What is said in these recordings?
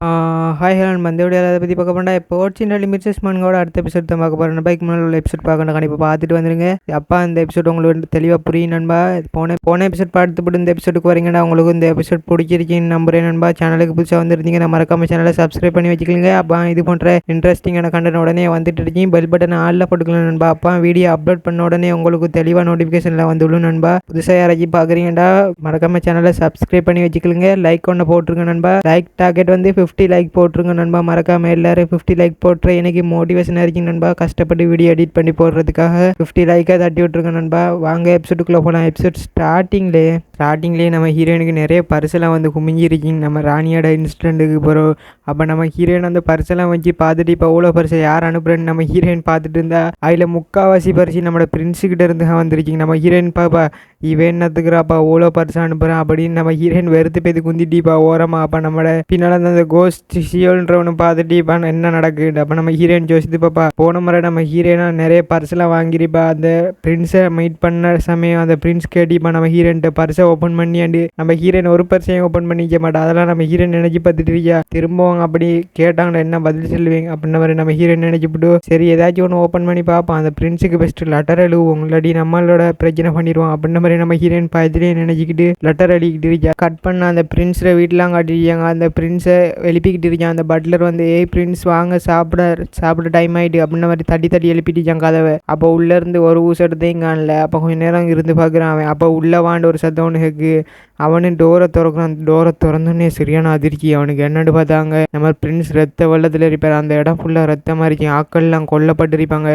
Uh, hi hello இந்த video அதை பற்றி பார்க்க போனா இப்போ ஒரிஜினல் மிர்சஸ் மன்கோட அடுத்த எபிசோட் தான் பார்க்க போகிறேன் பைக் முன்னாடி உள்ள எபிசோட் பார்க்கணும். கண்டிப்பாக பார்த்துட்டு வந்துருங்க. அப்பா இந்த எபிசோட் உங்களுக்கு வந்து தெளிவாக புரியும் நண்பா. போன போன எபிசோட் பார்த்துட்டு இந்த எபிசோடுக்கு வரீங்கன்னா உங்களுக்கு இந்த எபிசோட் பிடிச்சிருக்கீங்கன்னு நம்புறேன் நண்பா. சேனலுக்கு புதுசாக வந்துருந்தீங்கன்னா மறக்காம சேனலை சப்ஸ்கிரைப் பண்ணி வச்சுக்கோங்க. அப்பா இது போன்ற இன்ட்ரெஸ்டிங்கான கண்டென்ட் உடனே வந்துட்டு இருக்கீங்க. பெல் பட்டன் ஆளில் போட்டுக்கலாம் நண்பா. அப்பா வீடியோ அப்லோட் பண்ண உடனே உங்களுக்கு தெளிவாக நோட்டிஃபிகேஷனில் வந்துவிடும் நண்பா. புதுசாக யாராச்சும் பார்க்குறீங்கடா மறக்காம சேனலை சப்ஸ்கிரைப் பண்ணி வச்சுக்கலுங்க லைக் ஒன்று போட்டுருங்க நண்பா. லைக் டார்கெட் வந்து ஃபிஃப்டி லைக் போட்டுருங்க நண்பா மறக்காமல் எல்லாரும் ஃபிஃப்டி லைக் போட்டுரு எனக்கு மோட்டிவேஷனாக இருக்கீங்க நண்பா. கஷ்டப்பட்டு வீடியோ எடிட் பண்ணி போடுறதுக்காக ஃபிஃப்டி லைக்காக தட்டி விட்ருங்க நண்பா. வாங்க எபிசோடுக்குள்ளே போகலாம் எபிசோட் ஸ்டார்டிங்லேயே ஸ்டார்டிங்லேயே நம்ம ஹீரோயினுக்கு நிறைய பரிசெல்லாம் வந்து குமிஞ்சிருக்கீங்க நம்ம ராணியோட இன்சிடென்ட்டுக்கு போகிறோம் அப்போ நம்ம ஹீரோயின் அந்த பரிசெல்லாம் வச்சு பார்த்துட்டு இப்போ அவ்வளோ பரிசை யார் அனுப்புறேன்னு நம்ம ஹீரோயின் பார்த்துட்டு இருந்தா அதில் முக்கால்வாசி பரிசு நம்மளோட பிரின்ஸுக்கிட்ட இருந்து வந்திருக்கீங்க. நம்ம ஹீரோயின் பாப்பா இவன் என்னத்துக்குறாப்பா அவ்வளோ பரிசு அனுப்புகிறான் அப்படின்னு நம்ம ஹீரோயின் வெறுத்து போய் குந்திட்டிப்பா ஓரமாக அப்போ நம்மளோட பின்னால் அந்த கோஸ்ட் சியோன்றவனு பார்த்துட்டு இப்போ என்ன நடக்குது? அப்போ நம்ம ஹீரோயின் ஜோசித்து பாப்பா போன முறை நம்ம ஹீரோயினா நிறைய பரிசுலாம் வாங்கிருப்பா அந்த பிரின்ஸை மீட் பண்ண சமயம் அந்த பிரின்ஸ் கேட்டிப்பா நம்ம ஹீரோயின்ட்ட பரிசை ஓப்பன் பண்ணியாண்டு நம்ம ஹீரோயின் ஒரு பரிசையும் ஓப்பன் பண்ணிக்க மாட்டா. அதெல்லாம் நம்ம ஹீரோயின் நினைச்சு பார்த்துட்டு இருக்கியா? திரும்பவும் அப்படி கேட்டாங்களா என்ன பதில் சொல்லுவீங்க? அப்படின்ன மாதிரி நம்ம ஹீரோயின் நினைச்சுப்பிட்டு சரி ஏதாச்சும் ஒன்று ஓப்பன் பண்ணி பார்ப்போம். அந்த பிரின்ஸுக்கு பெஸ்ட்டு லெட்டர் எழுதுவோம். இல்லாட்டி நம்மளோட பிரச்சனை பண்ணிடுவோம். அப்படின்ன மாதிரி நம்ம ஹீரோயின் பயத்திலே நினைச்சிக்கிட்டு லெட்டர் அடிக்கிட்டு இருக்கா கட் பண்ண அந்த பிரின்ஸில் வீட்டெலாம் காட்டிருக்காங்க அந்த பிரின்ஸை எழுப்பிக்கிட்டு இருக்கான் அந்த பட்லர் வந்து ஏய் பிரின்ஸ் வாங்க சாப்பிட சாப்பிட டைம் ஆகிட்டு அப்படின்ன மாதிரி தட்டி தட்டி எழுப்பிட்டுருக்காங்க கதவை. அப்போ உள்ளேருந்து ஒரு ஊசட்டத்தையும் காணல. அப்போ கொஞ்ச நேரம் இருந்து பார்க்குறான் அவன். அப்போ உள்ளே வாண்ட ஒரு சத்தம் ஒன்று கேக்கு அவனு டோரை திறக்கிறான். அந்த டோரை திறந்தோடனே சரியான அதிர்ச்சி. அவனுக்கு என்னன்னு பார்த்தாங்க. நம்ம பிரின்ஸ் ரத்த வெள்ளத்தில் இருப்பார். அந்த இடம் ஃபுல்லாக ரத்தமாக இருக்கேன் ஆக்கள்லாம் கொல்லப்பட்டிருப்பாங்க.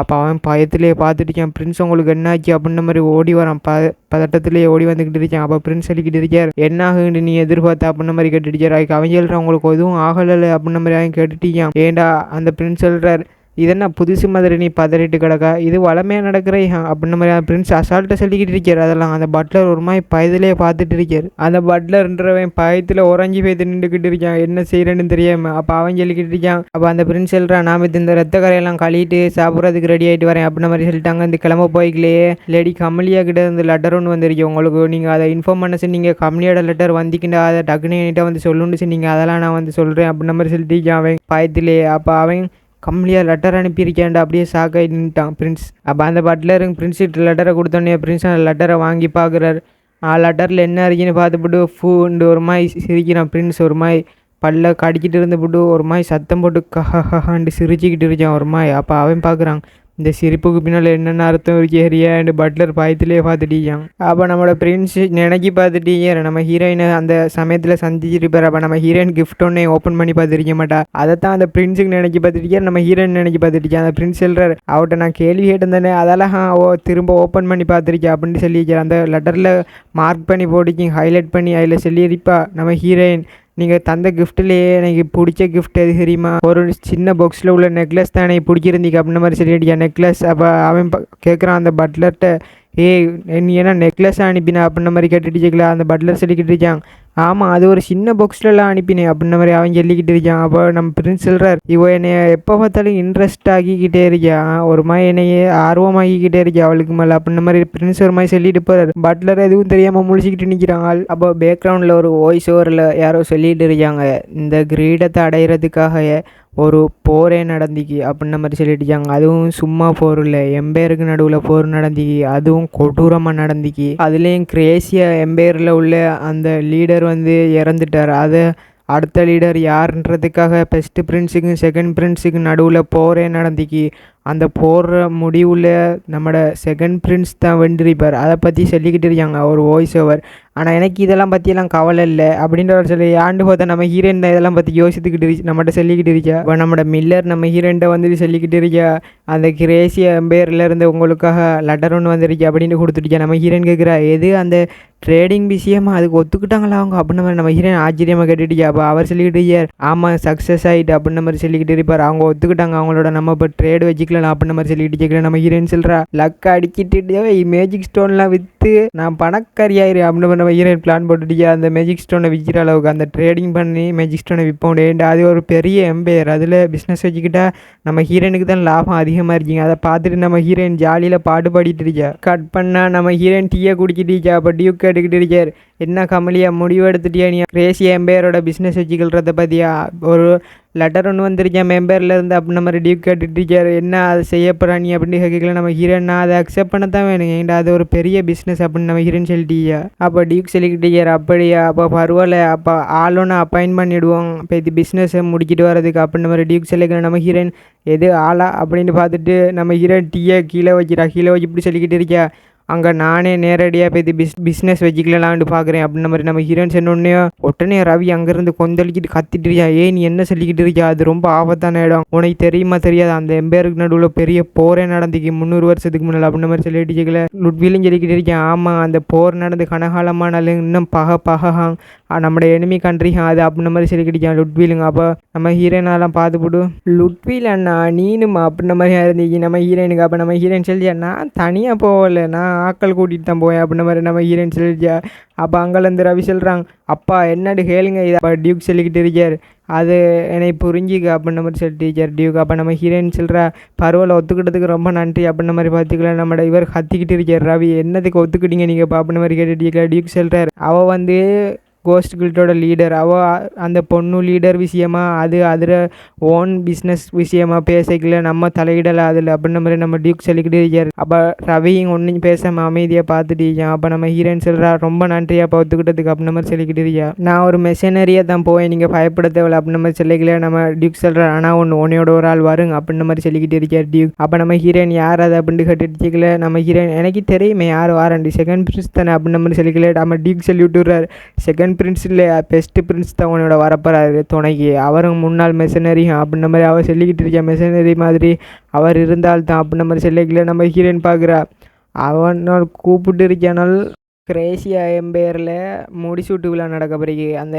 அப்போ அவன் பயத்திலே பார்த்துட்டு இருக்கான். பிரின்ஸ் உங்களுக்கு என்னாச்சு அப்படின்ற மாதிரி ஓடி வரான். ப பதட்டத்திலேயே ஓடி வந்துக்கிட்டு இருக்கான். அப்போ பிரின்ஸ் சொல்லிக்கிட்டு இருக்கார் என்ன ஆகுன்னு நீ எதிர்பார்த்த? அப்படின்ன மாதிரி கேட்டுட்டு அதுக்கு அவன் சொல்கிறான் உங்களுக்கு எதுவும் ஆகலை அப்படின்ன மாதிரி அவன் கேட்டுட்டியான் இருக்கான். ஏண்டா அந்த பிரின்ஸ் சொல்கிறார் இதென்ன புதுசு மாதிரி நீ பதறிட்டு கிடக்கா? இது வளமையாக நடக்கிற அப்படின்ன மாதிரி பிரின்ஸ் அசால்ட்டை சொல்லிக்கிட்டு இருக்கார். அதெல்லாம் அந்த பட்லர் ஒரு மாதிரி பயத்திலே பார்த்துட்டு இருக்கார். அந்த பட்லர்ன்றவன் பயத்தில் உறஞ்சி போய் நின்றுக்கிட்டு இருக்கான். என்ன செய்யறேன்னு தெரியாம அப்போ அவன் சொல்லிக்கிட்டு இருக்கான். அப்போ அந்த பிரின்ஸ் சொல்கிறான் நாம இந்த ரத்த கரையெல்லாம் கழிட்டு சாப்பிட்றதுக்கு ரெடி ஆகிட்டு வரேன் அப்படின்ன மாதிரி சொல்லிட்டாங்க இந்த கிளம்ப போய்க்கலையே லேடி கமலியா கிட்ட இந்த லெட்டர் ஒன்று வந்திருக்கு. உங்களுக்கு நீங்கள் அதை இன்ஃபார்ம் பண்ண சொன்னீங்க. கமலியோட லெட்டர் வந்திக்கிண்டா. அதை டக்குனு என்கிட்ட வந்து சொல்லுன்னு சொன்னீங்க. அதெல்லாம் நான் வந்து சொல்கிறேன் அப்படின்ன மாதிரி சொல்லிட்டு அவன் பயத்திலே. அப்போ அவன் கம்மியாக லெட்டர் அனுப்பியிருக்கேன்டா அப்படியே ஷாக்காகி நின்ட்டான் பிரின்ஸ் அப்போ அந்த பட்லருங்க பிரின்ஸ்கிட்ட லெட்டரை கொடுத்தோன்னே பிரின்ஸ் அந்த லெட்டரை வாங்கி பார்க்குறாரு. ஆ லெட்டரில் என்ன இருக்குன்னு பார்த்துப்புட்டு ஃபூண்டு ஒரு மாதிரி சிரிக்கிறான் பிரின்ஸ் ஒரு மாதிரி பல்ல கடிக்கிட்டு இருந்துவிட்டு ஒரு மாதிரி சத்தம் போட்டு கஹாண்டு சிரிச்சுக்கிட்டு இருக்கான் ஒரு மாதிரி. அப்போ அவன் பார்க்குறான் இந்த சிரிப்புக்கு பின்னால் என்னென்ன அர்த்தம் இருக்கு ஹரியாண்டு பட்லர் பயத்திலே பார்த்துட்டீங்க அப்போ நம்மளோட பிரின்ஸ் நினைக்கி பார்த்துட்டீங்க நம்ம ஹீரோயினை அந்த சமயத்தில் சந்திச்சிருப்பார் அப்போ நம்ம ஹீரோயின் கிஃப்ட் ஒன்றே ஓப்பன் பண்ணி பார்த்துருக்க மாட்டா. அதை தான் அந்த பிரின்ஸுக்கு நினைக்கி பார்த்துட்டீங்க நம்ம ஹீரோயின் நினைக்கி பார்த்துருக்கேன் அந்த பிரின்ஸ் சொல்கிறார் அவட்ட நான் கேள்வி கேட்டிருந்தேனே. அதெல்லாம் ஓ திரும்ப ஓப்பன் பண்ணி பார்த்துருக்கேன். அப்படின்னு சொல்லியிருக்கேன் அந்த லெட்டரில் மார்க் பண்ணி போட்டுக்கிங்க ஹைலைட் பண்ணி அதில் சொல்லியிருப்பா நம்ம ஹீரோயின் நீங்கள் தந்த கிஃப்ட்லேயே எனக்கு பிடிச்ச கிஃப்ட் எது தெரியுமா? ஒரு சின்ன பாக்ஸில் உள்ள நெக்லஸ் தான் எனக்கு பிடிச்சிருந்தீங்க அப்படின்ன மாதிரி சொல்லிட்டு நெக்லஸ் அப்போ அவன் கேட்குறான் அந்த பட்லர்கிட்ட ஏய் நீ ஏன்னா நெக்லஸ் அனுப்பினா? அப்படின்ன மாதிரி கேட்டுட்டு அந்த பட்லர் சொல்லிக்கிட்டு இருக்கான். ஆமாம் அது ஒரு சின்ன பாக்ஸ்லலாம் அனுப்பினேன் அப்படின்ற மாதிரி அவன் சொல்லிக்கிட்டு இருக்கான். அப்போ நம்ம பிரின்ஸ் சொல்கிறார் இவ என்னை எப்போ பார்த்தாலும் இன்ட்ரெஸ்ட் ஆகிக்கிட்டே இருக்கான் ஒரு மாதிரி என்னையே ஆர்வமாகிக்கிட்டே இருக்கா அவளுக்கு மேலே? அப்படின்ற மாதிரி பிரின்ஸ் ஒரு மாதிரி சொல்லிட்டு போகிறார் பட்லர் எதுவும் தெரியாமல் முழிச்சிக்கிட்டு நிற்கிறாங்க அப்போ பேக்ரவுண்டில் ஒரு வாய்ஸ் ஓவரில் யாரோ சொல்லிட்டு இருக்காங்க. இந்த கிரீடத்தை அடையிறதுக்காக ஒரு போரே நடந்திக்கு அப்படின்ன மாதிரி சொல்லிட்டுச்சாங்க அதுவும் சும்மா போர் இல்லை எம்பேருக்கு நடுவில் போர் நடந்திக்கு அதுவும் கொடூரமாக நடந்திக்கு அதுலேயும் கிரேசியா எம்பேரில் உள்ள அந்த லீடர் வந்து இறந்துட்டார். அதை அடுத்த லீடர் யாருன்றதுக்காக ஃபஸ்ட்டு பிரின்ஸுக்கும் செகண்ட் பிரின்ஸுக்கும் நடுவில் போரே நடந்துக்கி. அந்த போடுற முடிவில் நம்மளோட செகண்ட் பிரின்ஸ் தான் வென்றிருப்பார். அதை பற்றி சொல்லிக்கிட்டு இருக்காங்க. ஒரு வாய்ஸ் ஓவர் ஆனால் எனக்கு இதெல்லாம் பற்றியெல்லாம் கவலை இல்லை. அப்படின்ற சொல்லி ஆண்டு பார்த்தா நம்ம ஹீரோயின் தான் இதெல்லாம் பற்றி யோசித்துக்கிட்டு இருக்கு நம்மகிட்ட சொல்லிக்கிட்டு இருக்கா. இப்போ நம்மளோட மில்லர் நம்ம ஹீரோயின்ட்ட வந்துட்டு சொல்லிக்கிட்டு இருக்கா. அந்த கிரேசிய பேரில் இருந்து உங்களுக்காக லெட்டர் ஒன்று வந்துருச்சு அப்படின்னு கொடுத்துருக்கா நம்ம ஹீரோயின் கேட்குறா எது அந்த ட்ரேடிங் விஷயமா? அதுக்கு ஒத்துக்கிட்டாங்களா அவங்க? அப்படின்ற மாதிரி நம்ம ஹீரோயின் ஆச்சரியமாக கேட்டுட்டு அப்போ அவர் சொல்லிக்கிட்டு இருக்கார் ஆமாம் சக்ஸஸ் ஆகிட்டு அப்படின்ற மாதிரி சொல்லிக்கிட்டு இருப்பார். அவங்க ஒத்துக்கிட்டாங்க அவங்களோட நம்ம இப்போ ட்ரேடு வச்சுக்கலாம் அப்படின்ற மாதிரி சொல்லிக்கிட்டு கேட்கல நம்ம ஹீரோயின் சொல்கிறா லக் அடிக்கிட்டு மேஜிக் ஸ்டோன்லாம் விற்று நான் பணக்காரியாயிரு அப்படின்னு நம்ம பிளான் போட்டுட்டியா அந்த மேஜிக் ஸ்டோனை விற்கிற அளவுக்கு அந்த ட்ரேடிங் பண்ணி மேஜிக் ஸ்டோனை விற்போம் ஏன்டா அது ஒரு பெரிய எம்பையர் அதில் பிஸ்னஸ் வச்சுக்கிட்டா நம்ம ஹீரோனுக்கு தான் லாபம் அதிகமாக இருக்கீங்க. அதை பார்த்துட்டு நம்ம ஹீரோயின் ஜாலியில் பாட்டு பாடிட்டு இருக்கா கட் பண்ணால் நம்ம ஹீரோயின் டீயை குடிச்சிட்டு அப்போ டியூக் கேட்டுக்கிட்டு இருக்கார். என்ன கமலியா முடிவு எடுத்துட்டியா நீ? ரேசிய எம்பையரோட பிஸ்னஸ் வச்சுக்கிறத பற்றியா ஒரு லெட்டர் ஒன்று வந்துருக்கேன் மெம்பரில் இருந்து அப்படி நம்ம டியூக் கேட்டுட்டுருக்காரு என்ன அதை செய்ய போகிறா நீ அப்படின்னு கேட்கல. நம்ம ஹீரோயின் நான் அதை அக்செப்ட் பண்ண தான் வேணும். ஏன்டா அது ஒரு பெரிய பிஸ்னஸ் அப்படின்னு நம்ம ஹீரோயின் சொல்லிட்டியா? அப்போ டியூக் சொல்லிக்கிட்டீங்க அப்படியா? அப்போ பரவாயில்ல. அப்போ ஆள் ஒன்று அப்பாயின் பண்ணிவிடுவோம் இப்போ இது பிஸ்னஸை முடிக்கிட்டு வரதுக்கு அப்படின்னு நம்ம டியூக் சொல்லிக்கிற நம்ம ஹீரோயின் எது ஆளா அப்படின்னு பார்த்துட்டு நம்ம ஹீரோயின் டீயை கீழே வைக்கிறா கீழே வச்சு இப்படி சொல்லிக்கிட்டு இருக்கியா அங்கே நானே நேரடியாக போய் பிஸ் பிஸ்னஸ் வச்சுக்கலாம்னு பார்க்குறேன் அப்படின்ன மாதிரி நம்ம ஹீரோன் சொன்னோடனே உடனே ரவி அங்கேருந்து கொந்தளிக்கிட்டு கத்திட்டு இருக்கியா ஏன் நீ என்ன சொல்லிக்கிட்டு இருக்கியா? அது ரொம்ப ஆபத்தான இடம். உனக்கு தெரியுமா தெரியாது. அந்த எம்பேருக்கு நடுவில் பெரிய போரே நடந்துக்கு முந்நூறு வருஷத்துக்கு முன்னால் அப்படின்ன மாதிரி சொல்லிட்டு இருக்கல லுட்விலும் சொல்லிக்கிட்டு இருக்கேன் ஆமாம் அந்த போர் நடந்து கனகாலமானாலும் இன்னும் பக பகஹாங் நம்மளோட எனிமி கண்ட்ரி அது அப்படின்ன மாதிரி சொல்லிக்கிட்டு இருக்கேன் லுட்விலுங்க. அப்போ நம்ம ஹீரோயினெல்லாம் பார்த்து போடு. லுட்வில் அண்ணா நீனுமா? அப்படின்ன மாதிரி இருந்தீங்க நம்ம ஹீரோயினுக்கு அப்போ நம்ம ஹீரோயின் சொல்லி நான் தனியாக போகல. நான் ஆக்கள் கூட்டிகிட்டு தான் போவேன். அப்படின்ன மாதிரி நம்ம ஹீரோயின் சொல்லிச்சா அப்போ அங்கேருந்து ரவி சொல்கிறாங்க அப்பா என்னடு கேளுங்க இதை அப்போ டியூக் சொல்லிக்கிட்டு இருக்கார். அது என்னை புரிஞ்சிக்க அப்படின்ன மாதிரி சொல்லி டீச்சர் டியூக். அப்போ நம்ம ஹீரோயின் சொல்கிறா பரவாயில்ல ஒத்துக்கிட்டதுக்கு ரொம்ப நன்றி அப்படின்ன மாதிரி பார்த்துக்கலாம் நம்ம இவர் கத்திக்கிட்டு இருக்கார் ரவி. என்னத்துக்கு ஒத்துக்கிட்டீங்க நீங்கள் இப்போ அப்படின்ன மாதிரி கேட்டுட்டு டியூக் சொல்கிறார் அவள் வந்து கோஸ்ட் கில்ட்டோட லீடர் அவள் அந்த பொண்ணு லீடர் விஷயமா அது அதில் ஓன் பிஸ்னஸ் விஷயமா பேசிக்கல. நம்ம தலையிடலை அதில். அப்படின்ன மாதிரி நம்ம டியூக் சொல்லிக்கிட்டே இருக்கார். அப்போ ரவியும் ஒன்றும் பேசாமல் அமைதியாக பார்த்துட்டு இருக்கான். அப்போ நம்ம ஹீரோயின் சொல்கிறா ரொம்ப நன்றியாக பார்த்துக்கிட்டதுக்கு ஒத்துக்கிட்டதுக்கு அப்படின்ன மாதிரி சொல்லிக்கிட்டு இருக்கா. நான் ஒரு மெஷினரியாக தான் போவேன். நீங்கள் பயப்பட தேவையில்ல அப்படின்ன மாதிரி சொல்லிக்கல. நம்ம டியூக் சொல்கிறார் ஆனால் ஒன்று உன்னையோட ஒரு ஆள் வருங்க அப்படின்ன மாதிரி சொல்லிக்கிட்டு இருக்கார் டியூக் அப்போ நம்ம ஹீரோயின் யார் அது அப்படின்ட்டு கேட்டுட்டு நம்ம ஹீரோயின் எனக்கு தெரியுமே யார் வாரண்டி. செகண்ட் பிரிஸ் தானே அப்படின்ன மாதிரி சொல்லிக்கல. நம்ம டியூக் சொல்லி விட்டுறாரு second prince best best prince தான் உன்னோட வரப்போகிறாரு துணைக்கு. அவரும் முன்னாள் மெஷினரி அப்படின்ன மாதிரி அவர் சொல்லிக்கிட்டு இருக்க மெஷினரி மாதிரி அவர் இருந்தால் தான் அப்படின்ன மாதிரி சொல்லிக்கல நம்ம ஹீரோயின் பார்க்குறா. அவனோட கூப்பிட்டு இருக்கானால் கிரேசியா எம்பையரில் முடிசூட்டு விழா நடக்க பிறகு அந்த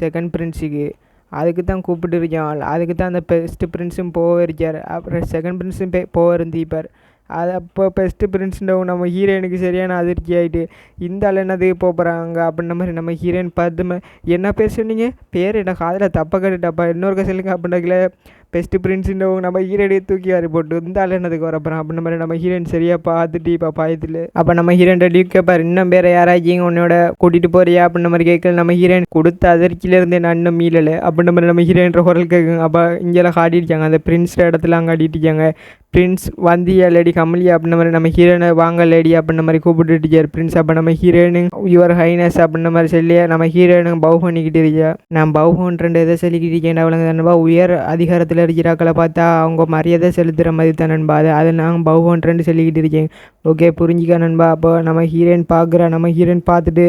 செகண்ட் பிரின்ஸுக்கு அதுக்கு தான் கூப்பிட்டு இருக்கான். அதுக்கு தான் அந்த பெஸ்ட்டு பிரின்ஸும் போக இருக்கார் அப்புறம் செகண்ட் பிரின்ஸும் போக இருந்தீப்பார் அது அப்போ பெஸ்ட்டு பிரின்ஸ்ன்றவங்க நம்ம ஹீரோயினுக்கு சரியான அதிர்ச்சி ஆகிட்டு இந்த ஆள் என்னது போகிறாங்க அப்படின்ன மாதிரி நம்ம ஹீரோயின் பார்த்து என்ன பேர் சொன்னீங்க? பேர் என்ன? காதில் தப்பாக கேட்டுட்டாப்பா. இன்னொரு சொல்லுங்க அப்படின்றதுல பெஸ்ட்டு பிரின்ஸுன்றவங்க நம்ம ஹீரோடைய தூக்கி வாரி போட்டு இந்த ஆள் என்னதுக்கு வரப்போகிறான் அப்படின்ன மாதிரி நம்ம ஹீரோயின் சரியாக பார்த்துட்டு இப்போ பாயத்தில். அப்போ நம்ம ஹீரோயின் லீவ் கேட்பார் இன்னும் வேறு யாராச்சும் உன்னோட கூட்டிகிட்டு போறியா? அப்படின்ன மாதிரி கேட்கல நம்ம ஹீரோயின் கொடுத்த அதிர்ச்சியிலேருந்து நான் இன்னும் மீளலை. அப்படின்ன மாதிரி நம்ம ஹீரோயின்ற குரல் கேட்குங்க அப்போ இங்கெல்லாம் காட்டிருக்காங்க அந்த பிரின்ஸ் இடத்துல அங்கே காட்டிட்டு பிரின்ஸ் வந்தியா லேடி கமலியா? அப்படின்ன மாதிரி நம்ம ஹீரோனை வாங்க லேடி அப்படின்ன மாதிரி கூப்பிட்டுட்டு பிரின்ஸ் அப்போ நம்ம ஹீரோயினு யுவர் ஹைனஸ் அப்படின்ன மாதிரி சொல்லி நம்ம ஹீரோயினுக்கு பவு பண்ணிக்கிட்டு இருக்கியா? நான் பவுஹன்றண்டு எதை சொல்லிக்கிட்டு இருக்கேன் அவளுங்க தானப்பா உயர் அதிகாரத்தில் இருக்கிறாக்களை பார்த்தா அவங்க மரியாதை செலுத்துகிற மாதிரி தான் நண்பா. அது அதை நான் பவுஹன்றன்னு சொல்லிக்கிட்டு இருக்கேன். ஓகே புரிஞ்சிக்க நண்பா. அப்போ நம்ம ஹீரோயின் பார்க்குறா நம்ம ஹீரோயின் பார்த்துட்டு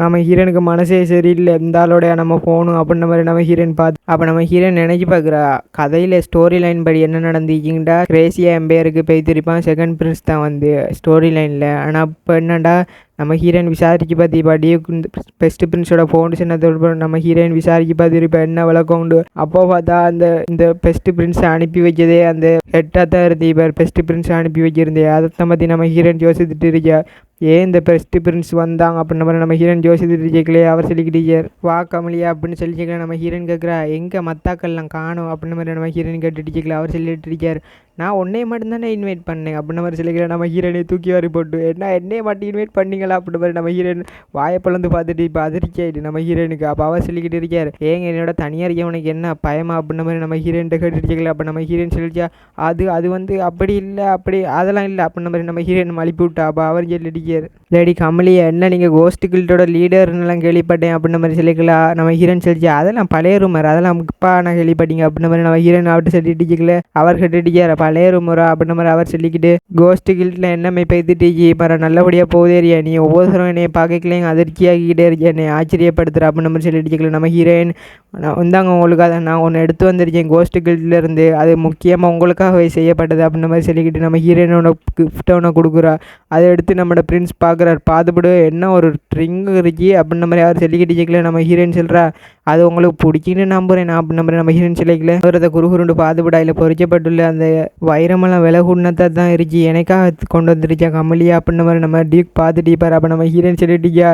நம்ம ஹீரோனுக்கு மனசே சரியில்லை இந்த ஆளோடைய நம்ம போகணும் அப்படின்ன மாதிரி நம்ம ஹீரோயின் பார்த்து அப்போ நம்ம ஹீரோயின் நினைச்சு பார்க்குறா. கதையில் ஸ்டோரி லைன் படி என்ன நடந்துக்கிங்கடா கிரேசியா எம்பையருக்கு போய் திருப்பான் செகண்ட் பிரின்ஸ் தான் வந்து ஸ்டோரி லைனில் ஆனால் இப்போ என்னடா நம்ம ஹீரோயின் விசாரிச்சு தீபா டியூக்கு பெஸ்ட் பிரின்ஸோட ஃபோன் தொடர்பு நம்ம ஹீரோயின் விசாரிச்சு பார்த்து என்ன விளக்கம் உண்டு? அப்போ பார்த்தா அந்த இந்த பெஸ்ட் பிரின்ஸை அனுப்பி வச்சதே அந்த ஹெட்டாக தான் இருந்து பெஸ்ட் பிரின்ஸை அனுப்பி வச்சிருந்தே. அதை பற்றி நம்ம ஹீரோயின் யோசிச்சுட்டு இருக்கா. ஏன் இந்த பெஸ்ட் பிரின்ஸ் வந்தாங்க அப்படின்னு மாதிரி நம்ம ஹீரோயின் யோசிச்சுட்டு கேட்கலையே அவர் சொல்லிக்கிட்டு வா கமலியா அப்படின்னு சொல்லி நம்ம ஹீரோயின் கேட்குறா எங்கே மத்தாக்கள்லாம் காணும் அப்படின்னு மாதிரி நம்ம ஹீரோயின் கேட்டுட்டு அவர் சொல்லிட்டு இருக்கார். நான் உன்னைய மட்டும்தானே இன்வைட் பண்ணேன் அப்படின்னு மாதிரி சொல்லிக்கல நம்ம ஹீரோயினை தூக்கி வாரி போட்டு என்ன என்னைய மட்டும் இன்வைட் பண்ணீங்களா அப்படின்ற மாதிரி நம்ம ஹீரோயின் வாயை பார்த்துட்டு இப்போ அதிர்ச்சியாயிட்டு நம்ம ஹீரோயினுக்கு. அப்போ அவர் சொல்லிக்கிட்டு இருக்கார் ஏங்க என்னோட தனியாக இருக்க உனக்கு என்ன பயமா அப்படின்ற மாதிரி நம்ம ஹீரோயின்ட்ட கேட்டுட்டு அப்போ நம்ம ஹீரோயின் சொல்லிச்சா அது அது வந்து அப்படி இல்லை அப்படி அதெல்லாம் இல்லை அப்படின்ன மாதிரி நம்ம ஹீரோயின் மலிப்பி விட்டா. அப்போ அவர் சொல்லிட்டு லேடி கமலி என்ன நீங்கள் கோஸ்ட் கில்டோட லீடர்னுலாம் கேள்விப்பட்டேன் அப்படின்ற மாதிரி சொல்லிக்கலாம் நம்ம ஹீரன் சொல்லிச்சு அதெல்லாம் பழைய ரூமர் அதெல்லாம் இப்போ நான் கேள்விப்பட்டீங்க அப்படின்ற மாதிரி நம்ம ஹீரோயின் அவர்கிட்ட சொல்லிட்டு அவர் கட்டிட்டு பழைய ரூமரா அப்படின்ற மாதிரி அவர் சொல்லிக்கிட்டு கோஸ்ட் கில்ட்டில் என்னமே பேத்துட்டு மர நல்லபடியாக போதேரியா நீ ஒவ்வொருத்தரும் என்னை பார்க்கலையும் அதிர்ச்சியாகிக்கிட்டே இருக்கியா? என்னை ஆச்சரியப்படுத்துகிற அப்படின்ற மாதிரி சொல்லிட்டு நம்ம ஹீரோயின் நான் வந்தாங்க உங்களுக்காக நான் ஒன்று எடுத்து வந்திருக்கேன் கோஸ்ட் கில்ட்லேருந்து அது முக்கியமாக உங்களுக்காகவே செய்யப்பட்டது அப்படின்ற மாதிரி சொல்லிக்கிட்டு நம்ம ஹீரோயினோட கிஃப்ட் ஒன்று கொடுக்குறா. அதை எடுத்து நம்மளோட ஹீரோயின்ஸ் பார்க்குறாரு. பார்த்துப்படு என்ன ஒரு ட்ரிங் இருக்கு அப்படின்ற மாதிரி அவர் சொல்லிக்கிட்டு நம்ம ஹீரோயின் சொல்கிறா அது உங்களுக்கு பிடிக்குன்னு நம்புறேன். நான் அப்படின்ற மாதிரி நம்ம ஹீரோயின் சொல்லிக்கல. அவரத குறுகுருண்டு பார்த்துப்படா இல்லை பொறிக்கப்பட்டுள்ள அந்த வைரமெல்லாம் விலை கூடனத்தை தான் இருக்கு. எனக்காக கொண்டு வந்துருச்சா கமலியா அப்படின்ற மாதிரி நம்ம டியூக் பார்த்துட்டிப்பார் அப்போ நம்ம ஹீரோயின் சொல்லிட்டியா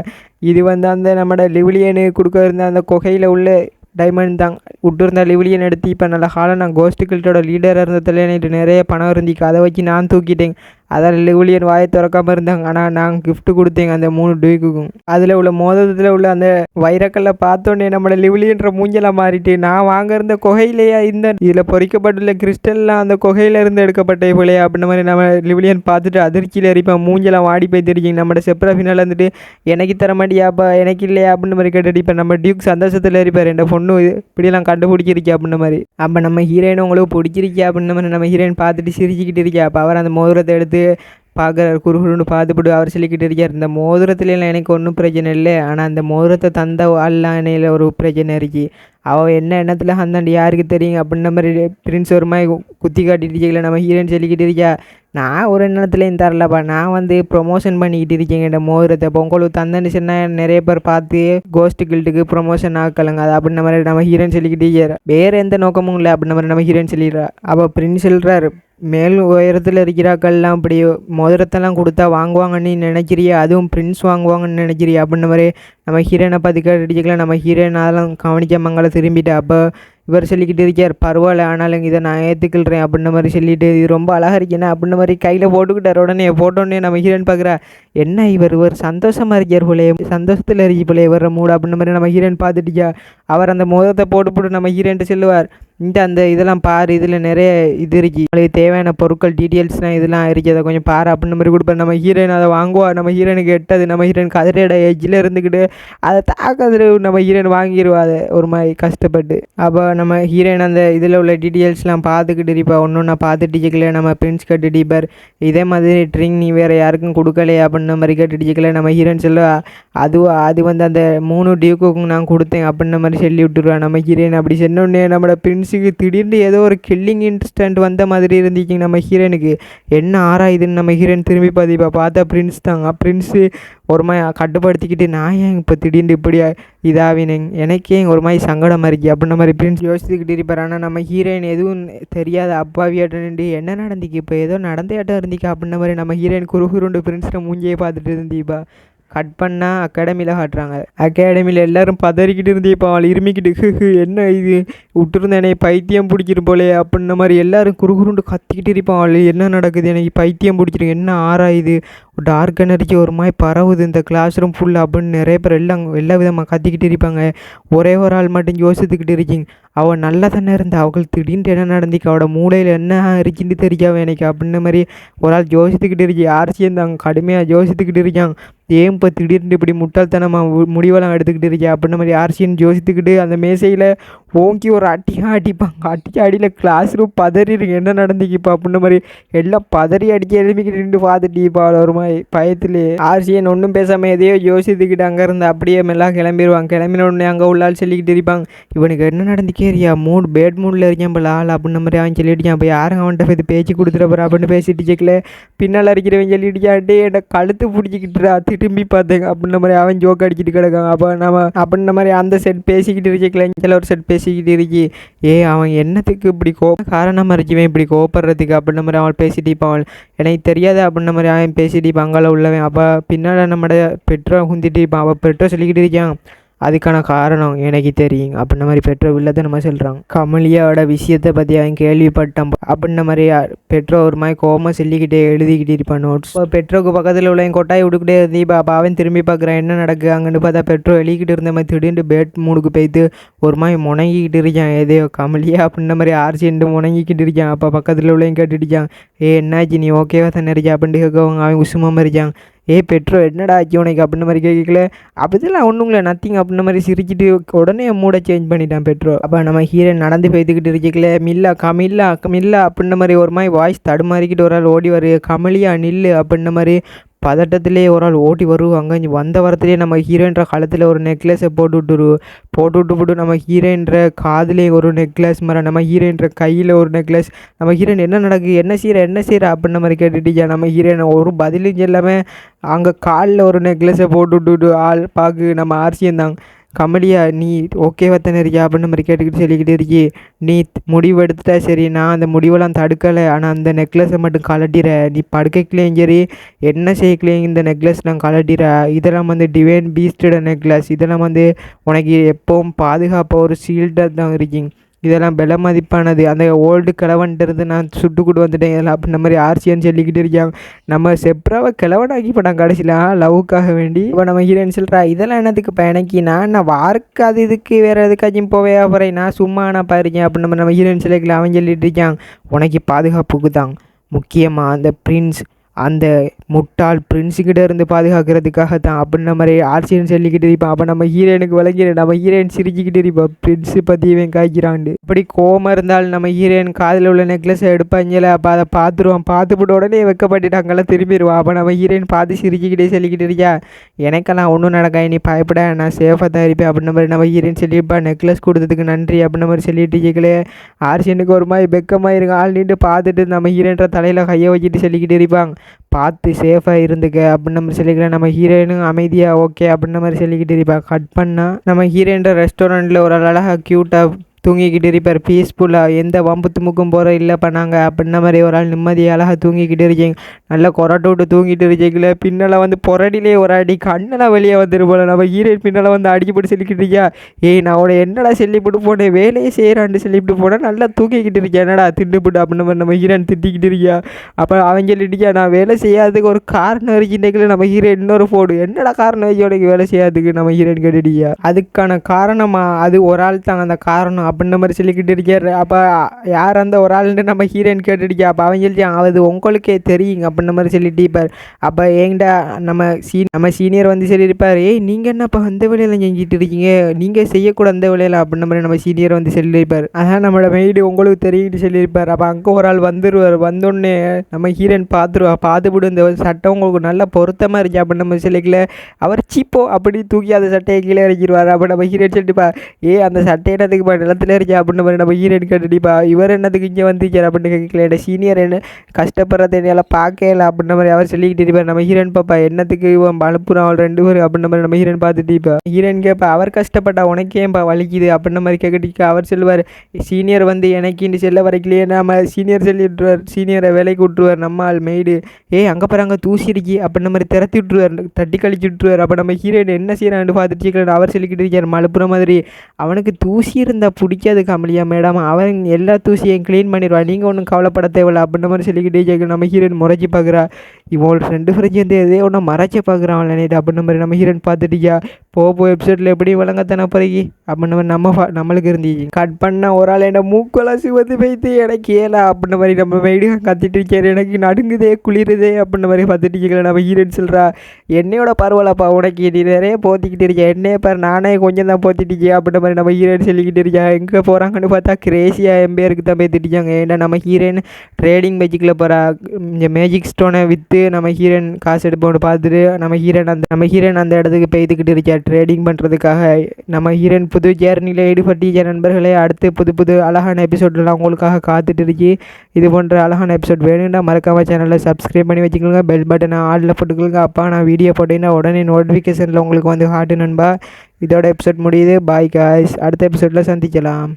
இது வந்து அந்த நம்மட லிவிலியனு கொடுக்க இருந்த அந்த குகையில் உள்ள டைமண்ட் தான். விட்டுருந்த லிவிலியன் எடுத்து இப்போ நல்ல ஹாலை நான் கோஸ்ட் கில்ட்டோட லீடராக இருந்ததில் எனக்கு நிறைய பணம் இருந்துச்சு. அதை வச்சு நான் தூக்கிட்டேன். அதான் லிவுலியன் வாயை திறக்காமல் இருந்தாங்க. ஆனால் நாங்கள் கிஃப்ட் கொடுத்தேங்க அந்த மூணு டூக்குக்கும் அதில் உள்ள மோதிரத்தில் உள்ள அந்த வைரக்கல்லை பார்த்தோன்னே நம்மளை லிவிலியன்ற மூஞ்சலாக மாறிட்டு நான் வாங்க இருந்த குகையிலேயே இந்த இதில் பொறிக்கப்பட்டுள்ள கிறிஸ்டல்லாம் அந்த குகையில இருந்து எடுக்கப்பட்ட போலையே அப்படின்ற மாதிரி நம்ம லிவிலியன் பார்த்துட்டு அதிர்ச்சியில் எரிப்பேன். மூஞ்சலாம் வாடி போய் தெரிஞ்சிங்க நம்மளோட செப்ராஃபினால் வந்துட்டு எனக்கு தர மாட்டியாப்பா எனக்கு இல்லையா? அப்படின்னு மாதிரி கேட்டு இப்போ நம்ம டியூக் சந்தோஷத்தில் இருப்பார் என் பொண்ணு இப்படிலாம் இப்படியெல்லாம் கண்டுபிடிச்சிருக்கா? அப்படின்ற மாதிரி. அப்போ நம்ம ஹீரோயின் உங்களுக்கு பிடிச்சிருக்கே? அப்படின்ற மாதிரி நம்ம ஹீரோயின் பார்த்துட்டு சிரிச்சுக்கிட்டு இருக்கே? அப்போ அவர் அந்த மோதிரத்தை எடுத்து பார்க்குறாரு குறுகுறுன்னு பார்த்துப்பட்டு அவர் சொல்லிக்கிட்டு இருக்கார். இந்த மோதிரத்துலலாம் எனக்கு ஒன்றும் பிரச்சனை இல்லை. ஆனால் அந்த மோதிரத்தை தந்த அல்லானையில் ஒரு பிரச்சனை இருக்கு. அவள் என்ன எண்ணத்தில் அந்தாண்டி யாருக்கு தெரியும்? அப்படின்ற மாதிரி பிரின்ஸ் ஒரு மாதிரி குத்தி காட்டிட்டு இருக்கல. நம்ம ஹீரோயின் சொல்லிக்கிட்டு இருக்கா? நான் ஒரு எண்ணத்துலேயும் தரலப்பா. நான் வந்து ப்ரொமோஷன் பண்ணிக்கிட்டு இருக்கேங்க இந்த மோதிரத்தை இப்போ உங்களுக்கு தந்தேன்னு சொன்னால் நிறைய பேர் பார்த்து கோஸ்ட் கில்ட்டுக்கு ப்ரொமோஷன் ஆக்கலங்க. அது அப்படின்ற மாதிரி நம்ம ஹீரோயின் சொல்லிக்கிட்டு இருக்கிறார் வேறு எந்த நோக்கமும் இல்லை அப்படின்ற மாதிரி நம்ம ஹீரோயின் சொல்லிடுறா. அப்போ பிரின்ஸ் சொல்கிறாரு மேல் உயரத்தில் இருக்கிறாக்கள்லாம் அப்படி மோதிரத்தெல்லாம் கொடுத்தா வாங்குவாங்கன்னு நினைக்கிறியா அதுவும் பிரின்ஸ் வாங்குவாங்கன்னு நினைக்கிறியா அப்படின்ன மாதிரி நம்ம ஹீரோனை பார்த்து கேட்டுக்கலாம் நம்ம ஹீரோயின் அதெல்லாம் கவனிக்க மங்கள திரும்பிட்டு அப்போ இவர் சொல்லிக்கிட்டு இருக்கார் பரவாயில்ல ஆனாலும் இதை நான் ஏற்றுக்கொள்கிறேன் அப்படின்ன மாதிரி சொல்லிட்டு இது ரொம்ப அழகாக இருக்கேன்னா அப்படின்ன மாதிரி கையில் போட்டுக்கிட்டார். உடனே போட்டோடனே நம்ம ஹீரோன் பார்க்குறா என்ன இவர் இவர் சந்தோஷமாக இருக்கார் போலே சந்தோஷத்தில் இருக்கி போலே இவர் மூடு அப்படின்ன மாதிரி நம்ம ஹீரோன் பார்த்துட்டியா அவர் அந்த மோதத்தை போட்டு போட்டு நம்ம ஹீரோன்ட்டு சொல்லுவார் இந்த அந்த இதெல்லாம் பாரு இதில் நிறைய இது இருக்கு. உங்களுக்கு தேவையான பொருட்கள் டீட்டெயில்ஸ்லாம் இதெல்லாம் இருக்கு. அதை கொஞ்சம் பாரு அப்படின்ற மாதிரி கொடுப்பேன் நம்ம ஹீரோயின் அதை வாங்குவா நம்ம ஹீரோனுக்கு எட்டது நம்ம ஹீரோயின் கதிரையோட ஏஜில் இருந்துக்கிட்டு அதை தாக்கத்தில் நம்ம ஹீரோயின் வாங்கிடுவா அதை. ஒரு மாதிரி கஷ்டப்பட்டு. அப்போ நம்ம ஹீரோயின் அந்த இதில் உள்ள டீட்டெயில்ஸ்லாம் பார்த்துக்கிட்டு இருப்பா. ஒன்று ஒன்றா பார்த்துட்டு இருக்கல நம்ம பிரின்ஸ் கட்டு டிப்பர் இதே மாதிரி ட்ரிங் நீ வேறு யாருக்கும் கொடுக்கலையே அப்படின்ன மாதிரி கேட்டுட்டு நம்ம ஹீரோயின் சொல்லுவா அது அது வந்து அந்த மூணு டியூக்குக்கும் நான் கொடுத்தேன் அப்படின்ன மாதிரி சொல்லி விட்டுருவா. நம்ம ஹீரோயின் அப்படி சொன்னோடனே நம்மளோட ஃப்ரெண்ட்ஸுக்கு திடீர்னு ஏதோ ஒரு கில்லிங் இன்ஸ்டன்ட் வந்த மாதிரி இருந்துச்சு நம்ம ஹீரோனுக்கு என்ன ஆராயுதுன்னு நம்ம ஹீரோயின் திரும்பி பார்த்திப்பா பார்த்தா பிரின்ஸ் தாங்க பிரின்ஸு ஒரு மாதிரி கட்டுப்படுத்திக்கிட்டு நான் ஏன் இப்போ திடீர்னு இப்படி இதாகினேங்க எனக்கே ஒரு மாதிரி சங்கடமாக இருக்கு? அப்படின்ற மாதிரி பிரின்ஸ் யோசிச்சுக்கிட்டு இருப்பார். ஆனால் நம்ம ஹீரோயின் எதுவும் தெரியாத அப்பாவியாட்டம் நின்று என்ன நடந்துக்கு இப்போ ஏதோ நடந்தேட்டம் இருந்துக்கா அப்படின்ற மாதிரி நம்ம ஹீரோயின் குறுகுருண்டு பிரின்ஸில் மூஞ்சியே பார்த்துட்டு இருந்தீப்பா கட் பண்ணால் அகாடமியில் காட்டுறாங்க. அகாடமியில் எல்லாரும் பதறிக்கிட்டு இருந்தே இப்போ அவள் இருமிக்கிட்டு "ஹு, ஹு, என்ன இது? விட்டுருந்தேனே பைத்தியம் பிடிச்சிரு போலே அப்படின்ன மாதிரி எல்லாரும் குறுகுருண்டு கத்திக்கிட்டு இருப்பான் அவள். என்ன நடக்குது? எனக்கு பைத்தியம் பிடிச்சிருக்கு. என்ன ஆறாயுது டார்க் எனர்ஜி ஒரு மாதிரி பரவுது. இந்த கிளாஸ் ரூம் ஃபுல்லாக அப்படின்னு நிறைய பேர் எல்லாம் எல்லா விதமாக கத்திக்கிட்டு இருப்பாங்க. ஒரே ஒரு ஆள் மட்டும் யோசித்துக்கிட்டு இருக்கீங்க. அவள் நல்லா தானே இருந்தா. அவள் திடீர்னு என்ன நடந்துக்கு அவளோட மூளையில் என்ன இருக்குன்னு தெரியாவே எனக்கு அப்படின்ன மாதிரி ஒரு ஆள் யோசித்துக்கிட்டு இருக்கி. யார் சேர்ந்தாங்க கடுமையாக யோசித்துக்கிட்டு இருக்காங்க? ஏன் இப்போ திடீர்னு இப்படி முட்டாள்தனமாக மு- முடிவெல்லாம் எடுத்துக்கிட்டு இருக்கே அப்படின்ன மாதிரி ஆர்சின்னு யோசித்துக்கிட்டு அந்த மேசையில் ஓங்கி ஒரு அட்டியாக அடிப்பாங்க. அட்டிக்கு அடியில் கிளாஸ் ரூம் பதறிருக்கு என்ன நடந்துக்கு இப்போ அப்படின்ன மாதிரி எல்லாம் பதறி அடிக்க எழுப்பிக்கிட்டு பார்த்துட்டு இப்போ ஒரு மாதிரி பயத்திலே ஆர்சியன் ஒன்றும் பேசாமல் எதையோ யோசித்துக்கிட்டு அங்கே இருந்து அப்படியே மெல்லாம் கிளம்பிடுவாங்க கிளம்பின உடனே அங்கே உள்ள ஆள் சொல்லிக்கிட்டு இருப்பாங்க இவனுக்கு என்ன நடந்துக்கே இருக்கியா மூட் பேட் மூடில் இருக்கேன் போல ஆள் அப்படின்ன மாதிரி அவன் சொல்லிட்டு போய் யாரும் அவன்கிட்ட போய் பேச்சு கொடுத்துட போகிறா அப்படின்னு பேசிட்டு கேட்கல பின்னால் அடிக்கிறவன் சொல்லிட்டுக்கான் டே என்னை கழுத்து பிடிச்சிக்கிட்டுறா திரும்பி பார்த்தேங்க அப்படின்ன மாதிரி அவன் ஜோக் அடிக்கிட்டு கிடக்கான். அப்போ நம்ம அப்படின்ன மாதிரி அந்த செட் பேசிக்கிட்டு இருக்கல இங்கே ஒரு செட் பேசிக்கிட்டு இருக்கி. ஏ அவன் என்னத்துக்கு இப்படி கோ காரணமாக இருக்குவேன் இப்படி கோபப்படுறதுக்கு அப்படின்ன மாதிரி அவன் பேசிட்டு இப்போ அவன் எனக்கு தெரியாது? அப்படின்ன மாதிரி அவன் பேசிட்டு இப்போ உள்ளவன். அப்போ பின்னால் நம்மட பெட்ரோ குந்திட்டு இருப்பான் அவள் பெட்ரோ சொல்லிக்கிட்டு இருக்கான் அதுக்கான காரணம் எனக்கு தெரியும். அப்படின்ன மாதிரி பெற்றோர் உள்ளதை நம்ம சொல்கிறாங்க கமலியாவோட விஷயத்தை பற்றி அவன் கேள்விப்பட்டான் அப்படின்ன மாதிரி பெற்றோர் ஒரு மாதிரி கோவமாக சொல்லிக்கிட்டே எழுதிக்கிட்டு இருப்பான் நோட்ஸ் இப்போ பெட்ரோக்கு பக்கத்தில் உள்ள என் கொட்டாய் விட்டுக்கிட்டே இருந்தீ இப்போ அவன் திரும்பி பார்க்குறான் என்ன நடக்கு அங்கன்னு பார்த்தா பெட்ரோ எழுதிக்கிட்டு இருந்த மாதிரி திடீர்னு பேட் மூடுக்கு போய்த்து ஒரு மாதிரி முணங்கிக்கிட்டு இருக்கான். ஏதோ கமலியா அப்படின்ன மாதிரி ஆர்சின்ட்டு முணங்கிக்கிட்டு இருக்கான். அப்போ பக்கத்தில் உள்ளவங்க கேட்டுட்டு இருக்கான் ஏ என்னாச்சு? நீ ஓகேவா தானே இருக்கியா? அப்படின்ட்டு கேட்கவங்க அவன் உசுமாமல் இருக்கான். ஏ பெட்ரோ என்னடா ஆச்சு உனக்கு அப்படின்ன மாதிரி கேட்கல? அப்போதெல்லாம் ஒன்றும் இல்லை. நத்திங் அப்படின்ன மாதிரி சிரிச்சிட்டு உடனே மூட சேஞ்ச் பண்ணிட்டான் பெட்ரோ அப்போ நம்ம ஹீரோ நடந்து போய்த்துக்கிட்டு இருக்கல மில்லா கமில்லா மில்லா அப்படின்ன மாதிரி ஒரு மாதிரி வாய்ஸ் தடுமாறிக்கிட்டு ஒரு ஆள் ஓடி வரு. கமலியா நில்லு அப்படின்ன மாதிரி பதட்டத்திலே ஒரு ஆள் ஓட்டி வருவாங்க. இங்கே வந்த வரத்துலேயே நம்ம ஹீரோயின்ற காலத்தில் ஒரு நெக்லஸை போட்டு விட்டுரு. போட்டு விட்டு போட்டு நம்ம ஹீரோயின்ற காதிலே ஒரு நெக்லஸ் மாதிரி நம்ம ஹீரோயின்ற கையில் ஒரு நெக்லஸ் நம்ம ஹீரோயின் என்ன நடக்குது என்ன செய்கிற என்ன செய்கிற அப்படின்ன மாதிரி கேட்டுட்டீங்க. நம்ம ஹீரோயின் ஒரு பதிலும் எல்லாமே அங்கே காலில் ஒரு நெக்லஸை போட்டு விட்டுட்டு ஆள் பார்க்கு நம்ம ஆர்சியம் தான். கமலியா நீ ஓகேவா தானே இருக்கியா? அப்படின்னு மாதிரி கேட்டுக்கிட்டு சொல்லிக்கிட்டு இருக்கி. நீ முடிவு எடுத்துட்டா சரி நான் அந்த முடிவெல்லாம் தடுக்கலை. ஆனால் அந்த நெக்லஸை மட்டும் கலட்டிற நீ படுக்கைக்குள்ளேயும் சரி என்ன செய்யக்கலையும் இந்த நெக்லஸ் நான் கலட்டிற இதெல்லாம் வந்து டிவைன் பீஸ்டோட நெக்லஸ் இதெல்லாம் வந்து உனக்கு எப்பவும் பாதுகாப்பாக ஒரு ஷீல்டாக தான் இருக்கீங்க. இதெல்லாம் விலை மதிப்பானது. அந்த ஓல்டு கிழவன்ட்டு நான் சுட்டு கொண்டு வந்துட்டேன். இதெல்லாம் அப்படின்ற மாதிரி ஆர்சியான்னு சொல்லிக்கிட்டு இருக்காங்க. நம்ம செப்ராவை கிழவனாக்கி படம் கடைசியில் லவ்வுக்காக வேண்டி. இப்போ நம்ம ஹீரோயின் சொல்கிறா இதெல்லாம் என்னத்துக்கு பயணக்கி நான் நான் வார்க்கு அது இதுக்கு வேறு எதுக்காச்சும் போவே போகிறேன் நான் சும்மா நான் பாருக்கேன் அப்படின்னு நம்ம ஹீரோயின் சிலைக்கில் அவன் சொல்லிட்டு இருக்கான் உனக்கு பாதுகாப்புக்கு தான் முக்கியமாக அந்த பிரின்ஸ் அந்த முட்டாள் பிரின்ஸுக்கிட்ட இருந்து பாதுகாக்கிறதுக்காக தான் அப்படின்ன மாதிரி ஆர்சியன் சொல்லிக்கிட்டு இருப்பான் அப்போ நம்ம ஹீரோயினுக்கு விளங்கிற நம்ம ஹீரோயின் சிரிச்சுக்கிட்டு இருப்போம் பிரின்ஸு பற்றி இவன் காய்க்கிறாண்டு இப்படி கோமம் இருந்தால் நம்ம ஹீரோயின் காதில் உள்ள நெக்லஸை எடுப்பாங்கல அப்போ அதை பார்த்துருவான். பார்த்துப்பட்டு உடனே வைக்கப்பட்டுட்டாங்கெல்லாம் திரும்பிடுவான் அப்போ நம்ம ஹீரோயின் பார்த்து சிரிச்சுக்கிட்டே சொல்லிக்கிட்டு இருக்கியா? எனக்கெல்லாம் ஒன்றும் நடக்கா நீ பயப்பட நான் சேஃபாக தான் இருப்பேன். அப்படின்ன மாதிரி நம்ம ஹீரோயின் சொல்லியிருப்பா நெக்லஸ் கொடுத்ததுக்கு நன்றி. அப்படின்ன மாதிரி சொல்லிட்டு இருக்கலே ஆர்சியனுக்கு ஒரு மாதிரி பெக்கமாக இருக்கும் ஆள் நின்று பார்த்துட்டு நம்ம ஹீரோன்ற தலையில் கையை வச்சுட்டு சொல்லிக்கிட்டு இருப்பாங்க. பார்த்து சேஃபாக இருந்துக்க அப்படின்னு நம்ம சொல்லிக்கலாம் நம்ம ஹீரோயினும் அமைதியாக ஓகே அப்படின்ற மாதிரி சொல்லிக்கிட்டு இருப்பா. கட் பண்ணால் நம்ம ஹீரோயின்ற ரெஸ்டாரண்ட்டில் ஒரு அழகாக க்யூட்டாக தூங்கிக்கிட்டு இருப்பார். பீஸ்ஃபுல்லாக எந்த வம்பு துமுக்கும் போகிற இல்லை பண்ணாங்க அப்படின்ன மாதிரி ஒரு ஆள் நிம்மதியாக அழகாக தூங்கிக்கிட்டு இருக்கீங்க நல்லா கொரட்டை விட்டு தூங்கிட்டு இருக்கீங்களே பின்னால் வந்து புரடிலே ஒரு அடி கண்ணெல்லாம் வெளியே வந்துரு போல. நம்ம ஹீரோயின் பின்னால் வந்து அடிக்கப்பட்டு சொல்லிக்கிட்டு இருக்கியா ஏய் நான் உன என்னடா சொல்லிவிட்டு போனேன்? வேலையே செய்கிறான்னு சொல்லிவிட்டு போனேன். நல்லா தூங்கிக்கிட்டு இருக்கேன். என்னடா திண்டுபிட்டு அப்படின்னு மாதிரி நம்ம ஹீரோயின் திட்டிக்கிட்டு இருக்கியா அப்போ அவன் சொல்லிட்டுக்கியா நான் வேலை செய்யாததுக்கு ஒரு காரணம் இருக்கின்றீங்களே நம்ம ஹீரோ இன்னொரு போடு என்னடா காரணம் வச்சு உனக்கு வேலை செய்யாததுக்கு நம்ம ஹீரோயின் கேட்டுட்டியா அதுக்கான காரணமாக அது ஒரு ஆள் தான். அந்த காரணம் அப்படின்ற மாதிரி சொல்லிக்கிட்டு இருக்காரு. அப்போ யார் அந்த ஒரு ஆளுன்ட்டு நம்ம ஹீரோயின் கேட்டுருக்கா அப்போ அவன் சொல்லி அது உங்களுக்கே தெரியுங்க அப்படின்ற மாதிரி சொல்லிட்டு இருப்பார். அப்போ ஏங்கடா நம்ம சீ நம்ம சீனியர் வந்து சொல்லியிருப்பார் ஏய் நீங்கள் என்னப்பா அந்த வேலையில் செஞ்சுட்டு இருக்கீங்க? நீங்கள் செய்யக்கூட அந்த வேலையில் அப்படின்ற மாதிரி நம்ம சீனியர் வந்து சொல்லியிருப்பார் அதான் நம்மளோட மெய்டு உங்களுக்கு தெரியுன்னு சொல்லியிருப்பார். அப்போ அங்கே ஒரு ஆள் வந்துடுவார் வந்தோடனே நம்ம ஹீரோயின் பார்த்துருவா பார்த்துவிட்டு இந்த சட்டம் உங்களுக்கு நல்ல பொருத்தமாக இருக்கு அப்படின்னு நம்ம சொல்லிக்கல. அவர் சீப்போ அப்படி தூக்கி அந்த சட்டையை கீழே இறக்கிடுவார். அப்போ நம்ம ஹீரோயின் சொல்லிட்டுப்பா ஏ அந்த சட்டை என்னத்துக்கு இடத்துல இருக்கா அப்படின்னு மாதிரி நம்ம ஹீரோயின் கேட்டுடிப்பா இவர் என்னதுக்கு இங்கே வந்துச்சார் அப்படின்னு கேட்கல சீனியர் என்ன கஷ்டப்படுறத என்னால் பார்க்கல அப்படின்ற மாதிரி அவர் சொல்லிக்கிட்டு இருப்பார் நம்ம ஹீரோயின் பாப்பா என்னத்துக்கு இவன் அனுப்புகிறான் அவள் ரெண்டு பேரும் அப்படின்ற மாதிரி நம்ம ஹீரோயின் பார்த்துட்டு இப்போ ஹீரோயின் கேட்பா அவர் கஷ்டப்பட்டா உனக்கேப்பா வலிக்குது அப்படின்ற மாதிரி கேட்கட்டிக்க அவர் சொல்லுவார் சீனியர் வந்து எனக்கு செல்ல வரைக்கலையே நம்ம சீனியர் சொல்லி விட்டுருவார் சீனியரை வேலைக்கு விட்டுருவார் நம்ம ஆள் மெய்டு ஏய் அங்கே பாரு தூசி இருக்கி அப்படின்ன மாதிரி திறத்தி விட்டுருவார் தட்டி கழிச்சு விட்டுருவார் அப்போ நம்ம ஹீரோயின் என்ன செய்யறான்னு பார்த்துட்டு அவர் சொல்லிக்கிட்டு இருக்கார் மலுப்புற மாதிரி. அவனுக்கு தூசி இருந்தால் பிடிக்காது கமலியா மேடம்? அவன் எல்லா தூசியையும் க்ளீன் பண்ணிடுவான் நீங்கள் ஒன்றும் கவலைப்பட தேவையில்ல. அப்படின்ற மாதிரி சொல்லிக்கிட்டே கேட்க நம்ம ஹீரோயின் முறைச்சி பார்க்குறா இவன் ரெண்டு ஃப்ரெண்ட்ஸ் வந்து எதே ஒன்று மறைச்சி பார்க்குறான் அவன் அப்படின்ற மாதிரி நம்ம ஹீரோயின் பார்த்துட்டியா? போ போ வெப்சைட்டில் எப்படி வழங்கத்தானே பிறகு? அப்படின்ற மாதிரி நம்ம நம்மளுக்கு இருந்துச்சு கட் பண்ண ஒரு ஆள் என்ன மூக்கெல்லாம் சிவந்து வைத்து எனக்கு ஏலா அப்படின்ற மாதிரி நம்ம வெயிடு கத்திட்டு இருக்காரு. எனக்கு நடுங்குதே குளிருதே அப்படின்ற மாதிரி பார்த்துட்டு இருக்கல நம்ம ஹீரோயின் சொல்கிறா என்னையோட பரவாயில்லப்பா உனக்கு நீ நிறைய போத்திக்கிட்டு இருக்கேன் என்னையே பாரு நானே கொஞ்சம் தான் போத்திட்டு இருக்கேன் அப்படின்ற மாதிரி நம்ம ஹீரோயின் சொல்லிக்கிட்டு இருக்கேன் எங்கே போகிறாங்கன்னு பார்த்தா கிரேசியாக எம்பேருக்கு தான் போய் திட்டிச்சாங்க ஏன்னா நம்ம ஹீரோயின் ட்ரேடிங் மேஜிக்கில் போகிறா இந்த மேஜிக் ஸ்டோனை விற்று நம்ம ஹீரோயின் காசு எடுப்போம்னு பார்த்துட்டு நம்ம ஹீரோயின் அந்த நம்ம ஹீரோயின் அந்த இடத்துக்கு பெய்துக்கிட்டு இருக்கா? ட்ரேடிங் பண்ணுறதுக்காக நம்ம ஹீரோயின் புது ஜேர்னியில் ஈடுபட்டிய நண்பர்களே அடுத்து புது புது அழகான எபிசோட்லாம் உங்களுக்காக காத்துட்டு இருக்கி. இது போன்ற அழகான எபிசோட் வேணும்னா மறக்காம சேனலில் சப்ஸ்கிரைப் பண்ணி வச்சுக்கோங்க. பெல் பட்டனை ஆடில் போட்டுக்கோங்க. அப்பா நான் வீடியோ போட்டீங்கன்னா உடனே நோட்டிஃபிகேஷனில் உங்களுக்கு வந்து ஹாட்டு நண்பா. இதோட எபிசோட் முடியுது. பாய் காய்ஸ் அடுத்த எபிசோடில் சந்திக்கலாம்.